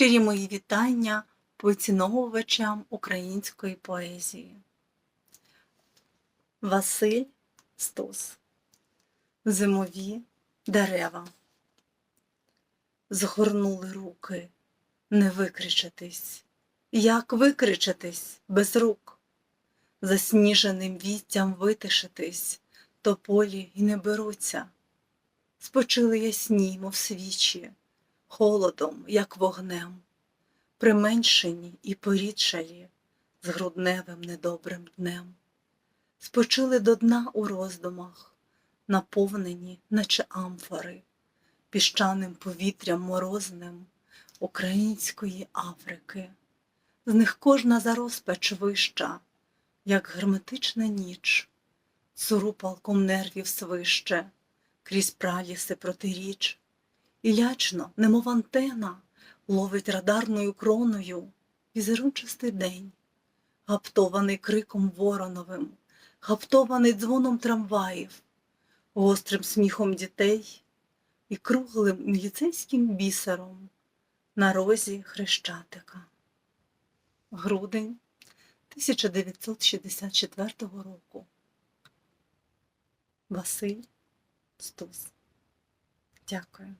Щирі мої вітання поціновувачам української поезії. Василь Стус. Зимові дерева. Згорнули руки, не викричатись. Як викричатись без рук? Засніженим віттям витишитись, то полі й не беруться. Спочили ясні, мов свічі, холодом, як вогнем, применшені і порідшалі з грудневим недобрим днем. Спочили до дна у роздумах, наповнені, наче амфори, піщаним повітрям морозним української Африки. З них кожна зарозпач вища, як герметична ніч, суру палком нервів свище, крізь праліси протиріч, і лячно, немов антена, ловить радарною кроною візерунчастий день, гаптований криком вороновим, гаптований дзвоном трамваїв, гострим сміхом дітей і круглим міліцейським бісером на розі хрещатика. Грудень 1964 року. Василь Стус. Дякую.